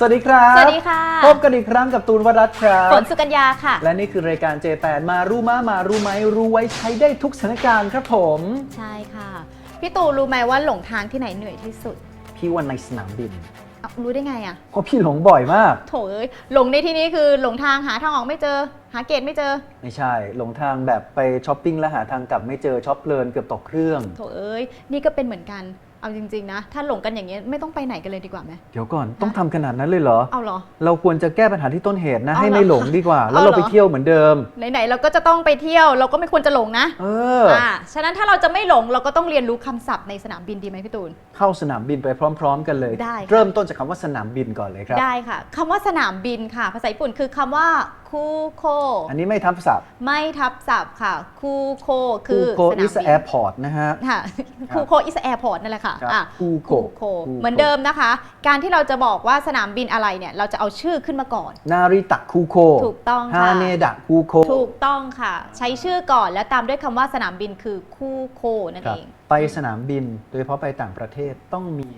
สวัสดีครับสวัสดีค่ะ พบกันอีกครั้งกับตูนวรัตน์ครับฝนสุกัญญาค่ะ และนี่คือรายการเจแปนมารู้มามารู้ไหมรู้ไว้ใช้ได้ทุกสถานการณ์ครับผม ใช่ค่ะ พี่ตูรู้ไหมว่าหลงทางที่ไหนเหนื่อยที่สุด พี่วันในสนามบินเอ้ารู้ได้ไงอะเพราะพี่หลงบ่อยมาก โถเอ้ยหลงในที่นี้คือหลงทางหาทางออกไม่เจอ หาเกตไม่เจอ ไม่ใช่ หลงทางแบบไปช้อปปิ้งแล้วหาทางกลับไม่เจอช็อปเพลินเกือบตกเครื่อง โถเอ้ยนี่ก็เป็นเหมือนกัน เอาจริง ๆ นะ ถ้าหลงกันอย่างเงี้ยไม่ต้องไปไหนกันเลยดีกว่าไหม เดี๋ยวก่อนต้องทำขนาดนั้นเลยเหรอ เอาเหรอ เราควรจะแก้ปัญหาที่ต้นเหตุนะ เอาให้เหรอไม่หลงดีกว่า แล้วเอาเราเหรอไปเที่ยวเหมือนเดิม ไหนๆเราก็จะต้องไปเที่ยวเราก็ไม่ควรจะหลงนะเออ อ่าฉะนั้นถ้าเราจะไม่หลงเราก็ต้องเรียนรู้คำศัพท์ในสนามบินดีไหมพี่ตูน เข้าสนามบินไปพร้อม ๆ กันเลย ได้ค่ะ เริ่มต้นจากคำว่าสนามบินก่อนเลยครับ ได้ค่ะคำว่าสนามบินค่ะ ภาษาญี่ปุ่นคือคำว่า คูโค อันนี้ไม่ทับศัพท์ไม่ทับศัพท์ค่ะ คูโคคืคูอโคสนาอิมสบินแอร์พอร์ตนะฮะ ค่ะคูโคอิสแอร์พอร์ตนั่นแหละค่ะครับอะคูโคโคคูโคเหมือนเดิมนะคะ การที่เราจะบอกว่าสนามบินอะไรเนี่ย เราจะเอาชื่อขึ้นมาก่อน นาริตะคูโคถูกต้องฮาค่ะเนดะคูโคถูกต้องค่ะ ใช้ชื่อก่อนแล้วตามด้วยคำว่าสนามบินคือคูโคนั่นครัเอบงไปสนามบิน โดยเฉพาะไปต่างประเทศต้องมี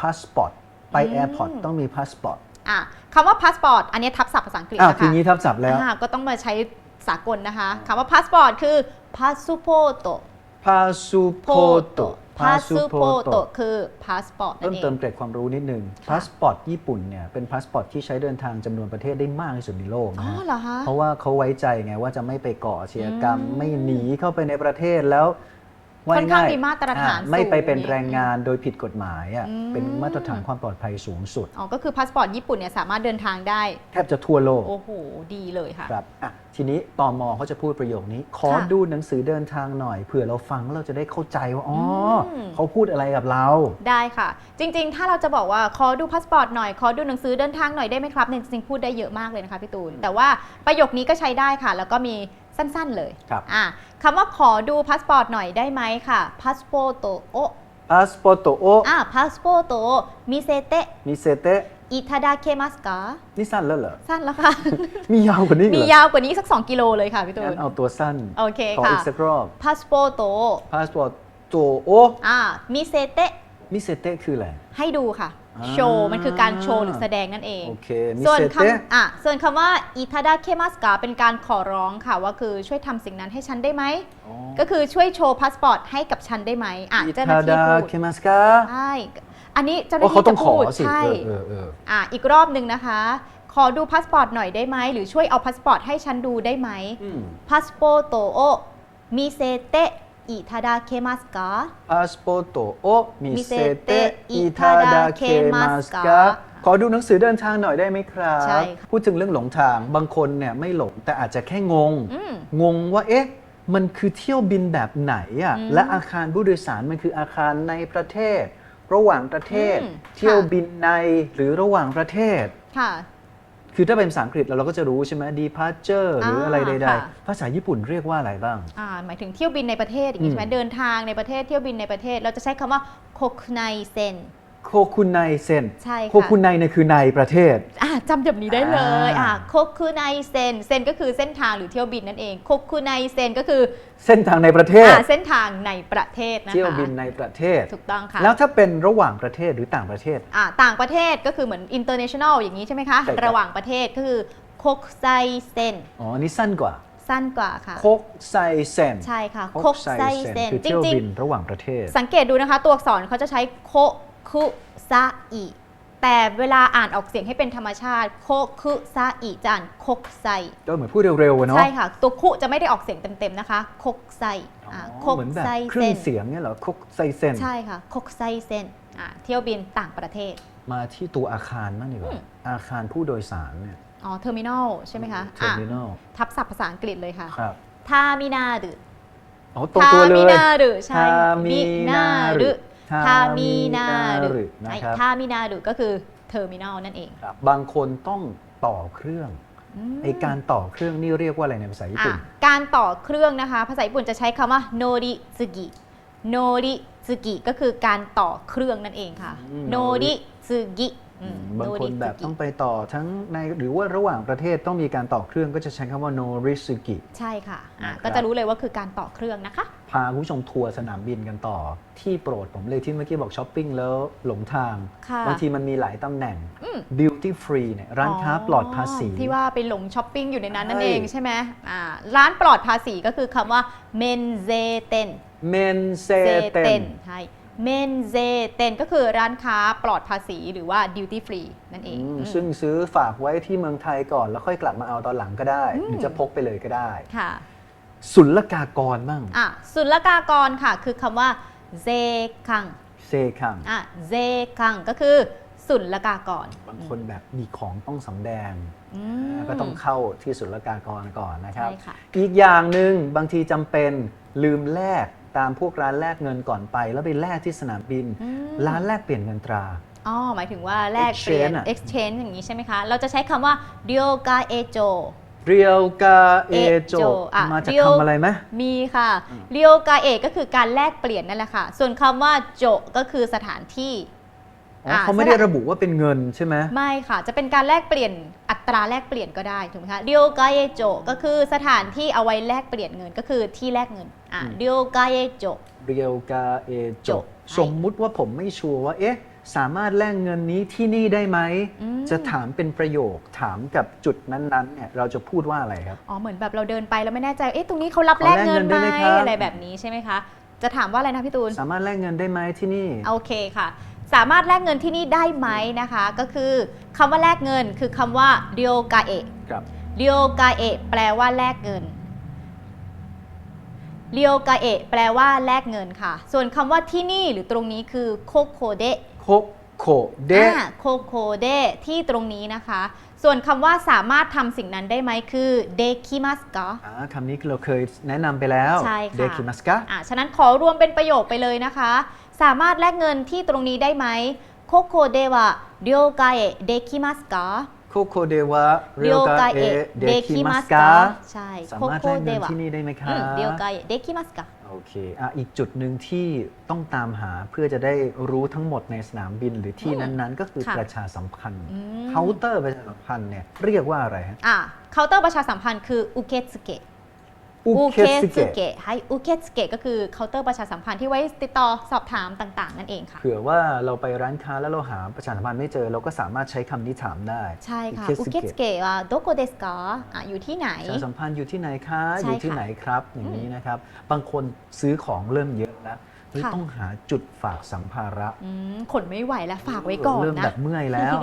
พาสปอร์ต ไปอืม แอร์พอร์ตต้องมีพาสปอร์ต อะคำว่าพาสปอร์ตอันนี้ทับศัพท์ภาษาอังกฤษอ้าวนะทีคะนี้ทับศัพท์แล้วอ่าก็ต้องมาใช้สากลนะคะคำว่าพาสปอร์ตคือพาสปอร์ตพาสูโพโตพาสปอร์ตคือพาสปอร์ตนั่เพิ่นมเอเติมงเกร็ดความรู้นิดนึงค่ะพาสปอร์ตญี่ปุ่นเนี่ยเป็นพาสปอร์ตที่ใช้เดินทางจำนวนประเทศได้มากที่สุดในโลกอ๋นะอฮะเหรอคะ เพราะว่าเขาไว้ใจไงว่าจะไม่ไปก่ออาชญากรรม อืม ไม่หนีเข้าไปในประเทศแล้ว ค่อนข้างว่ยมีมาตรฐานอ่ไม่ไปเป็นสูงแรงงานโดยผิดกฎหมายอะอืมเป็นมาตรฐานความปลอดภัยสูงสุดอ๋อก็คือพาสปอร์ตญี่ปุ่นเนี่ยสามารถเดินทางได้แทบจะทั่วโลกโอ้โหดีเลยค่ะครับอะทีนี้ตอมอเขาจะพูดประโยคนี้ ขอค่ะดูหนังสือเดินทางหน่อยเผื่อเราฟังแล้วเราจะได้เข้าใจว่าอ๋ออมเขาพูดอะไรกับเราได้ค่ะ จริง ๆ ถ้าเราจะบอกว่าขอดูพาสปอร์ตหน่อยขอดูหนังสือเดินทางหน่อยได้ไหมครับเนี่ยจริงๆพูดได้เยอะมากเลยนะคะพี่ตูนแต่ว่าประโยคนี้ก็ใช้ได้ค่ะ แล้วก็มี สั้นๆเลยครับ อะคำว่าขอดูพาสปอร์ตหน่อยได้ไหมค่ะพาสปอร์ตโอพาสปอร์ตโออะพาสปอร์ตมิเซเตะมิเซเตะอิทาดาเคมัสกานี่สั้นแล้วเหรอ สั้นแล้วค่ะ มียาวกว่านี้อีกมีเหรอยาวกว่านี้สัก 2 กิโลเลยค่ะพี่ตูงั้นนเอาตัวสั้น โอเคขอค่ะอีกสักรอบพาสปอร์ตพาสปอร์ตโโออะมิเซเตะมิเซเตะคืออะไร ให้ดูค่ะอ่า โชว์มันคือการโชว์หรือแสดงนั่นเองโอเคมิส่วนเซคเตะำอะส่วนคำว่าอิทาดาเคมัสกาเป็นการขอร้องค่ะว่าคือช่วยทำสิ่งนั้นให้ฉันได้ไหมก็คือช่วยโชว์พาสปอร์ตให้กับฉันได้ไหมอะอิเจ้าหน้าทาที่ดาพูดเคมัสกาใช่อันนี้เจ้าหโอ้น้าเขาที่ต้อจะงขอพูดสิใช่ เออเออเออ อะอีกรอบหนึ่งนะคะ ขอดูพาสปอร์ตหน่อยได้ไหม หรือช่วยเอาพาสปอร์ตให้ฉันดูได้ไหมอืม พาสปอร์ตโอมิเซเตะ อิทาดาเคมัสกาพาสปอร์ตโอมิเซเตะ Misete อิทาดาเคมัสกาขอดูหนังสือเดินทางหน่อยได้ไหมครับ ใช่ค่ะพูดถึงเรื่องหลงทาง บางคนเนี่ยไม่หลงแต่อาจจะแค่งง อืมงงว่าเอ๊ะ มันคือเที่ยวบินแบบไหนอะอืมและอาคารผู้โดยสารมันคืออาคารในประเทศ ระหว่างประเทศ อืม เที่ยวค่ะบินในหรือระหว่างประเทศ ค่ะ คือถ้าเป็นภาษาอังกฤษเราเราก็จะรู้ใช่ไหม departure หรืออะไรใดค่ะ ๆ ภาษาญี่ปุ่นเรียกว่าอะไรบ้าง อ่าหมายถึงเที่ยวบินในประเทศอย่างนี้อืมใช่ไหมเดินทางในประเทศเที่ยวบินในประเทศ เราจะใช้คำว่าโคคุไนเซน โคคุไนเซนใช่ค่ะ โคคุไนเนี่ยคือในประเทศ อ่าจำแบบนี้ได้เลยอ่า อ่าโคคุไนเซนเซนก็คือเส้นทางหรือเที่ยวบินนั่นเองโคคุไนเซนก็คือเส้นทางในประเทศ อ่าเส้นทางในประเทศนะคะเที่ยวบินในประเทศ ถูกต้องค่ะแล้วถ้าเป็นระหว่างประเทศหรือต่างประเทศ อ่าต่างประเทศก็คือเหมือน international อย่างนี้ใช่ไหมคะ ใช่ครับ ระหว่างประเทศก็คือโคกไซเซนอ๋ออันนี้สั้นกว่าสั้นกว่าค่ะ โคกไซเซนใช่ค่ะโคโคกกไซไซเซนเซนคือจเที่ยวริง บินระหว่างประเทศ ๆ สังเกตดูนะคะ ตัวอักษรเขาจะใช้โค คุซาอิแต่เวลาอ่านออกเสียงให้เป็นธรรมชาติโคคุซาอิจะอ่านโคกไซก็เหมือนพูดเร็วๆอะเนาะใช่ค่ะ ตัวคุจะไม่ได้ออกเสียงเต็มๆนะคะโคกไซอ๋ออ่าโคอกเหมือนแบบไซเครื่เซองนเสียงเนี่ยเหรอโคกไซเซนใช่ค่ะโคกไซเซนอ่าเที่ยวบินต่างประเทศ มาที่ตัวอาคารบ้างดีกว่าอืมอาคารผู้โดยสารเนี่ยอ๋อเทอร์มินอลใช่ไหมคะเทอร์มินอลทับศัพท์ภาษาอังกฤษเลยค่ะครับทามินารุอ๋อตรงตัวเลยทามินารุใช่ทามินารุ ทามินารุนะใช่ครับทามินารุก็คือเทอร์มินอลนั่นเองครับบางคนต้องต่อเครื่องมไอการต่อเครื่องนี่เรียกว่าอะไรในภาษาญี่ปุ่นอะการต่อเครื่องนะคะ ภาษาญี่ปุ่นจะใช้คำว่าโนริซึกิโนริซึกิก็คือการต่อเครื่องนั่นเองค่ะอืมโนริซึกิอืมบางคนแบบโริสึกิต้องไปต่อทั้งในหรือว่าระหว่างประเทศต้องมีการต่อเครื่องก็จะใช้คำว่า no risuki ใช่ค่ะอะนะครับก็จะรู้เลยว่าคือการต่อเครื่องนะคะ พาคุณผู้ชมทัวร์สนามบินกันต่อ ที่โปรดผมเลยที่เมื่อกี้บอกช้อปปิ้งแล้วหลงทาง ค่ะบางทีมันมีหลายตำแหน่ง อืม duty free เนี่ยร้านค้าปลอดภาษี ที่ว่าไปหลงช้อปปิ้งอยู่ในนั้นนั่นใช่เองใช่ไหมอ่าร้านปลอดภาษีก็คือคำว่าเมนเซเตน men เซ say เต ten นใช่เมนเซเตนก็คือร้านค้าปลอดภาษีหรือว่าดิวตี้ฟรีนั่นเองอืมอืมซึ่งซื้อฝากไว้ที่เมืองไทยก่อนแล้วค่อยกลับมาเอาตอนหลังก็ได้ หรือจะพกไปเลยก็ได้ ค่ะ ศุลกากรบ้างอะศุลกากรค่ะ คือคำว่าเซคังเซคังอะเซคังก็คือศุลกากร บางคนแบบมีของต้องสำแดงอืมก็ต้องเข้าที่ศุลกากรก่อนนะครับใช่ค่ะอีกอย่างหนึ่งบางทีจำเป็นลืมแลกตามพวกร้านแลกเงินก่อนไป แล้วไปแลกที่สนามบินอืมร้านแลกเปลี่ยนเงินตราอ๋อหมายถึงว่าแลกเปลี่ยน Exchange อะ exchange อย่างนี้ใช่ไหมคะ เราจะใช้คำว่าเดียวกาเอโจ เรียวกาเอโจเอโจอะมาจากเรียว คำอะไรไหม มีค่ะเรียวกาเอก็คือการแลกเปลี่ยนนั่นแหละค่ะ ส่วนคำว่าโจก็คือสถานที่อ๋อเขาไม่ได้ระบุว่าเป็นเงินใช่ไหมไม่ค่ะ จะเป็นการแลกเปลี่ยนอัตราแลกเปลี่ยนก็ได้ถูกไหมคะเรียวกาเอโจก็คือสถานที่เอาไว้แลกเปลี่ยนเงินก็คือที่แลกเงินอะเรียวกาเอโจ เรียวกาเอโจ โจ สมมุติว่าผมไม่ชัวร์ว่า เอ๊ะ สามารถแลกเงินนี้ที่นี่ได้ไหมอืมจะถามเป็นประโยคถามกับจุดนั้นๆเนี่ยเราจะพูดว่าอะไรครับ อ๋อ เหมือนแบบเราเดินไปแล้วไม่แน่ใจ เอ๊ะ ตรงนี้เขารับแลกเงินเขาแลกเงินได้ไหมไหมครับอะไรแบบนี้ใช่ไหมคะ จะถามว่าอะไรนะพี่ตูน สามารถแลกเงินได้ไหมที่นี่ โอเคค่ะ สามารถแลกเงินที่นี่ได้ไหมนะคะ ก็คือคำว่าแลกเงินคือคำว่าเรียวกาเอะครับเรียวกาเอะแปลว่าแลกเงินเรียวกาเอะแปลว่าแลกเงินค่ะ ส่วนคำว่าที่นี่หรือตรงนี้คือโคโคเดะโคโคเดะอ่าโคโคเดะที่ตรงนี้นะคะ ส่วนคำว่าสามารถทำสิ่งนั้นได้ไหมคือเดคิมัสกะอ่าคำนี้เราเคยแนะนำไปแล้วใช่ค่ะเดคิมัสกะอ่าฉะนั้นขอรวมเป็นประโยคไปเลยนะคะ สามารถแลกเงินที่ตรงนี้ได้ไหมโคโคเดวะเรียวกาเอะเดคิมัสกะโคโคเดวะเรียวกาเอเดคิมัสกะใช่สาโคมารถโคแลกเดเงินวะที่นี่ได้ไหมคอืรับมเรียวกาเอะเดคิมัสกะ โอเคอะอีกจุดหนึ่งที่ต้องตามหาเพื่อจะได้รู้ทั้งหมดในสนามบินหรือที่อืมนั้นๆ ก็คือค่ะประชาสัมพันธ์อืม เคาน์เตอร์ประชาสัมพันธ์เนี่ยเรียกว่าอะไรฮะ อ่าเคาน์เตอร์ประชาสัมพันธ์คืออุเคสเกะ อุเคสเกะเกะให้อุเคสเกะก็คือเคาน์เตอร์ประชาสัมพันธ์ที่ไว้ติดต่อสอบถามต่าง ๆ นั่นเองค่ะ เผื่อว่าเราไปร้านค้าแล้วเราหาประชาสัมพันธ์ไม่เจอ เราก็สามารถใช้คำนี้ถามได้ ใช่ค่ะอุอุเคเคสสเกะเกะว่าโดโกเดสกะอะอยู่ที่ไหนประชาสัมพันธ์อยู่ที่ไหนคะใช่อยู่ที่ค่ะไหนครับ อย่างนี้นะครับ บางคนซื้อของเริ่มเยอะแล้วเฮ้ยค่ะต้องหาจุดฝากสัมภาระอืมขนไม่ไหวแล้วฝากไว้ก่อนเริ่มนะแบบเมื่อยแล้ว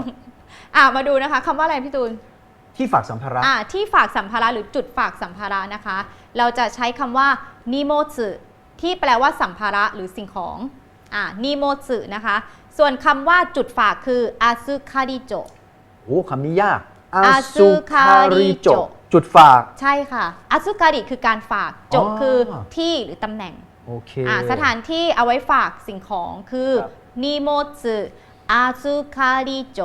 อะมาดูนะคะคำว่าอะไรพี่ตูน ที่ฝากสัมภาระ อะที่ฝากสัมภาระหรือจุดฝากสัมภาระนะคะ เราจะใช้คำว่านิโมสึที่แปลว่าสัมภาระหรือสิ่งของอะนิโมสึนะคะ ส่วนคำว่าจุดฝากคืออาซึคาริโจโอ้คำนี้ยากอาอาซุซุคาคาริริโจโจจุดฝาก ใช่ค่ะอาซึการิคือการฝากโจอ๋อคือที่หรือตำแหน่งโอเคอะสถานที่เอาไว้ฝากสิ่งของคือครับนิโมสึอาซึคาริโจ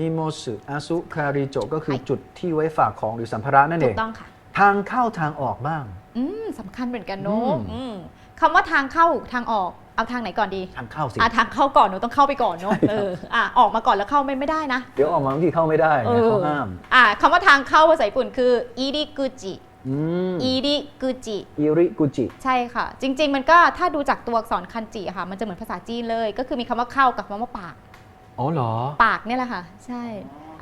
นิโมสึอาซุคาริโจก็คือใช่จุดที่ไว้ฝากของหรือสัมภาระนั่นเอถูง กต้องค่ะ ทางเข้าทางออกบ้าง อืมสำคัญเหมือนกันอืเนาะมอืมคำว่าทางเข้าทางออกเอาทางไหนก่อนดีทางเข้าสิ อะทางเข้าก่อนหนูต้องเข้าไปก่อนเนาะใช่ครับเอออะออกมาก่อนแล้วเข้าไม่ไม่ได้นะ เดี๋ยวออกมาบางทีเข้าไม่ได้เอนะอ เขาห้ามอะคำว่าทางเข้าภาษาญี่ปุ่นคืออิริกุจิอืมอิริกุจิ อิริกุจิ ใช่ค่ะ จริง ๆ มันก็ถ้าดูจากตัวอักษรคันจิอะค่ะ มันจะเหมือนภาษาจีนเลย ก็คือมีคำว่าเข้ากับคำว่าปาก อ๋อเหรอ ปากเนี่ยแหละค่ะ ใช่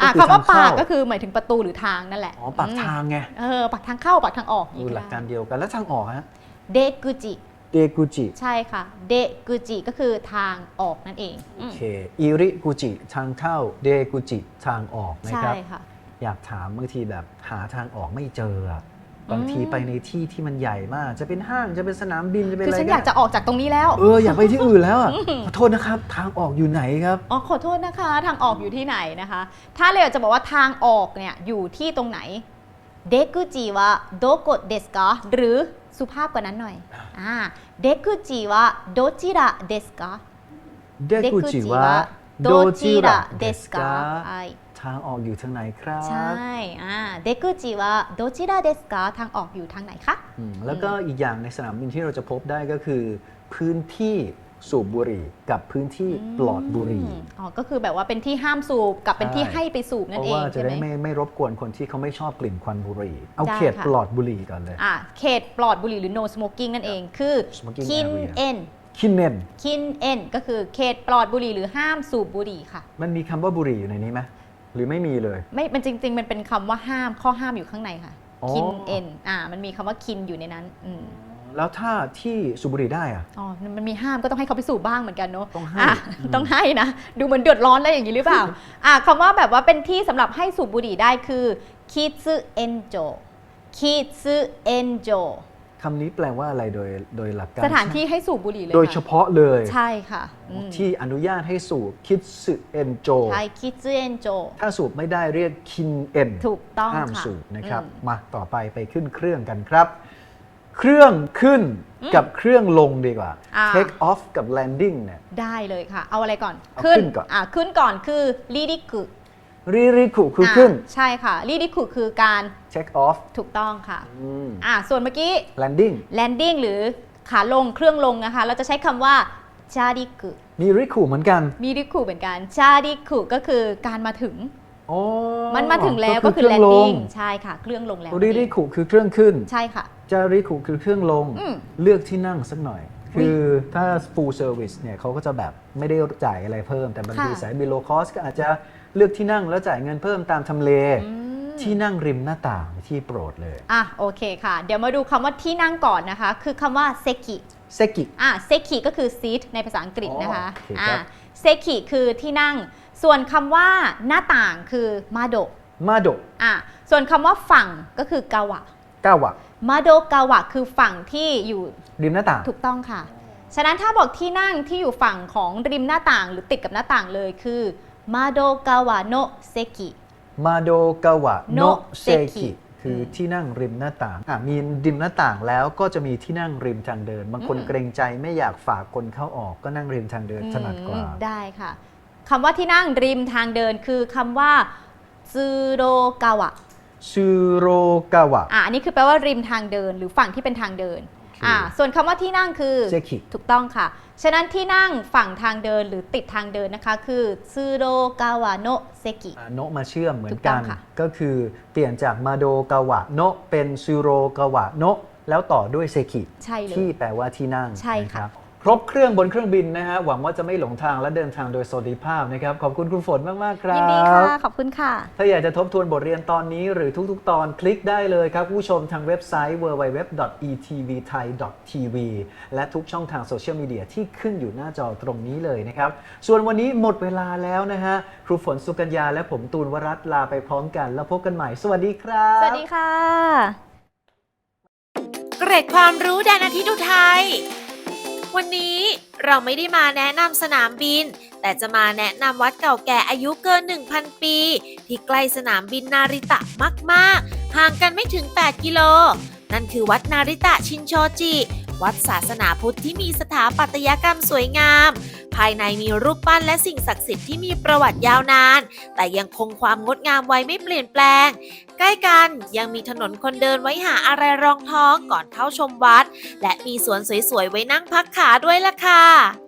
ก็อะคือคำว่าทางเข้า ปากก็คือหมายถึงประตูหรือทางนั่นแหละอ๋อปากมทางไงเออปากทางเข้าปากทางออกดูหลักการเดียวกันแล้วทางออกฮะเดกุจิ เดกุจิใช่ค่ะ เดกุจิก็คือทางออกนั่นเองโออืมเคอิริกุจิทางเข้าเดกุจิทางออกนะใช่ครับ ค่ะ อยากถามบางทีแบบหาทางออกไม่เจออะ บางทีไปในที่ที่มันใหญ่มาก จะเป็นห้างจะเป็นสนามบินจะเป็นคืออะไรฉันอยากจะออกจากตรงนี้แล้ว เอออยากไปที่อื่นแล้วอะขอโทษนะครับทางออกอยู่ไหนครับอ๋อขอโทษนะคะ ทางออกอยู่ที่ไหนนะคะ ถ้าเราอยากจะบอกว่าทางออกเนี่ยอยู่ที่ตรงไหนเดกุจิวะโดโกเดสกาหรือสุภาพกว่านั้นหน่อยอ่าเดกุจิวะโดจิระเดสกาเดกุจิวะโดจิระเดสกาใช่ทางออกอยู่ทางไหนครับใช่อ่าเดกุจิวะโดจิระเดสกาทางออกอยู่ทางไหนคะอืมแล้วก็อีกอย่างในสนามบินที่เราจะพบได้ก็คือ พื้นที่สูบบุหรี่กับพื้นที่ปลอดบุหรี่อืมอ๋อก็คือแบบว่าเป็นที่ห้ามสูบกับเป็นที่ใช่ให้ไปสูบเพนั่นราะเองว่าจะใช่ไหมได้ไม่ไม่รบกวนคนที่เขาไม่ชอบกลิ่นควันบุหรี่ เอาได้เขตค่ะปลอดบุหรี่ก่อนเลยอะเขตปลอดบุหรี่หรือ no smoking นั่นเองคือ Smoking คิน area เอ็นคินเนนคินเอ็นก็คือเขตปลอดบุหรี่หรือห้ามสูบบุหรี่ค่ะ มันมีคำว่าบุหรี่อยู่ในนี้ไหม หรือไม่มีเลย ไม่มันจริง ๆ มันเป็นคำว่าห้ามข้อห้ามอยู่ข้างในค่ะอ๋อ คินเอ็นอ่า มันมีคำว่าคินอยู่ในนั้นอืมแล้วถ้าที่สูบบุหรี่ได้อะ อ๋อมันมีห้ามก็ต้องให้เขาไปสูบบ้างเหมือนกันเนอะต้องให้ะต้องให้นะดูเหมือนเดือดร้อนอะไรอย่างนี้หรือเปล่า อะคำว่าแบบว่าเป็นที่สำหรับให้สูบบุหรี่ได้คือคิซึเอนโจคิซึเอนโจคำนี้แปลว่าอะไรโดยโดยหลักการสถานที่ให้สูบบุหรี่เลยโดยค่ะเฉพาะเลยใช่ค่ะอืมที่อนุญาตให้สูบคิดสึเอนโจ ใช่คิซึเอนโจ ถ้าสูบไม่ได้เรียกคินเอ็นถูกต้องห้ามค่ะสูบนะครับ อืม มาต่อไปไปขึ้นเครื่องกันครับ เครื่องขึ้นกับเครื่องลงดีกว่า อ่า take off กับ landing เนี่ย ได้เลยค่ะ เอาอะไรก่อนเอาขึ้นก่อน อะขึ้นก่อนคือลีดิคุ รีริคุคือขึ้นใช่ค่ะลีดิคุคือการ take off ถูกต้องค่ะอืม อะส่วนเมื่อกี้ landing landing หรือขาลงเครื่องลงนะคะ เราจะใช้คำว่าจาริกุมีริคุเหมือนกันมีริคุเหมือนกันจาริกุก็คือการมาถึงอ๋อมันมาถึงแล้วก็คือเครื่องลง landing ใช่ค่ะ เครื่องลงแล้วรีริคุคือเครื่องขึ้น ใช่ค่ะ จาริคุคือเครื่องลงอืมเลือกที่นั่งสักหน่อย อุ๊ยคือถ้า full service เนี่ยเขาก็จะแบบไม่ได้จ่ายอะไรเพิ่ม แต่บางทีค่ะสายบิโลคอสก็อาจจะ เลือกที่นั่งแล้วจ่ายเงินเพิ่มตามทำเล อืมที่นั่งริมหน้าต่างที่โปรดเลยอะโอเคค่ะ เดี๋ยวมาดูคำว่าที่นั่งก่อนนะคะ คือคำว่าเซกิ เซกิ อะเซกิก็คือ seat ในภาษาอังกฤษนะคะอ๋อโอเคครับเซกิคือที่นั่ง ส่วนคำว่าหน้าต่างคือมาโดะมาโดอะส่วนคำว่าฝั่งก็คือกาวะกาวะมาโดกาวะคือฝั่งที่อยู่ริมหน้าต่าง ถูกต้องค่ะ ฉะนั้นถ้าบอกที่นั่งที่อยู่ฝั่งของริมหน้าต่าง หรือติดกับหน้าต่างเลยคือ มาโดกาวะโนเซกิ มาโดกาวะโนโนเซเซกิกิคือที่นั่งริมหน้าต่างอะมีริมหน้าต่างแล้วก็จะมีที่นั่งริมทางเดิน บางคนอืมเกรงใจไม่อยากฝากคนเข้าออกก็นั่งริมทางเดินถนัดกว่าอืมได้ค่ะคำว่าที่นั่งริมทางเดินคือคำว่าซูโรกาวะซูโรกาวะอะอันนี้คือแปลว่าริมทางเดินหรือฝั่งที่เป็นทางเดินโอเคอะส่วนคำว่าที่นั่งคือเซกิถูกต้องค่ะ ฉะนั้นที่นั่งฝั่งทางเดินหรือติดทางเดินนะคะ คือซูโรกาวะโนเซกิอะโนะมาเชื่อมเหมือนถูกต้กัองนค่ะก็คือเปลี่ยนจากมาโดกาวะโนะเป็นซูโรกาวะโนะแล้วต่อด้วยเซกิใช่เลยที่แปลว่าที่นั่งใช่ค่ะนรับ ครบเครื่องบนเครื่องบินนะฮะหวังว่าจะไม่หลงทางและเดินทางโดยสวัสดิภาพนะครับ ขอบคุณคุณฝนมาก ๆ ครับยินดีค่ะ ขอบคุณค่ะ ถ้าอยากจะทบทวนบทเรียนตอนนี้หรือทุก ๆ ตอนคลิกได้เลยครับคุณผู้ชมทางเว็บไซต์ www.etvthai.tv และทุกช่องทางโซเชียลมีเดียที่ขึ้นอยู่หน้าจอตรงนี้เลยนะครับ ส่วนวันนี้หมดเวลาแล้วนะฮะครูฝนสุกัญญาและผมตูนวรัตน์ลาไปพร้อมกัน แล้วพบกันใหม่ สวัสดีครับ สวัสดีค่ะ เกร็ดความรู้แดนอาทิตย์อุทัย วันนี้เราไม่ได้มาแนะนำสนามบิน แต่จะมาแนะนำวัดเก่าแก่อายุเกิน 1,000 ปี ที่ใกล้สนามบินนาริตะมากๆ ห่างกันไม่ถึง 8 กิโล นั่นคือวัดนาริตะชินโชจิ วัดศาสนาพุทธที่มีสถาปัตยกรรมสวยงาม ภายในมีรูปปั้นและสิ่งศักดิ์สิทธิ์ที่มีประวัติยาวนาน แต่ยังคงความงดงามไว้ไม่เปลี่ยนแปลง ใกล้กันยังมีถนนคนเดินไว้หาอะไรรองท้องก่อนเข้าชมวัด และมีสวนสวยๆไว้นั่งพักขาด้วยล่ะค่ะ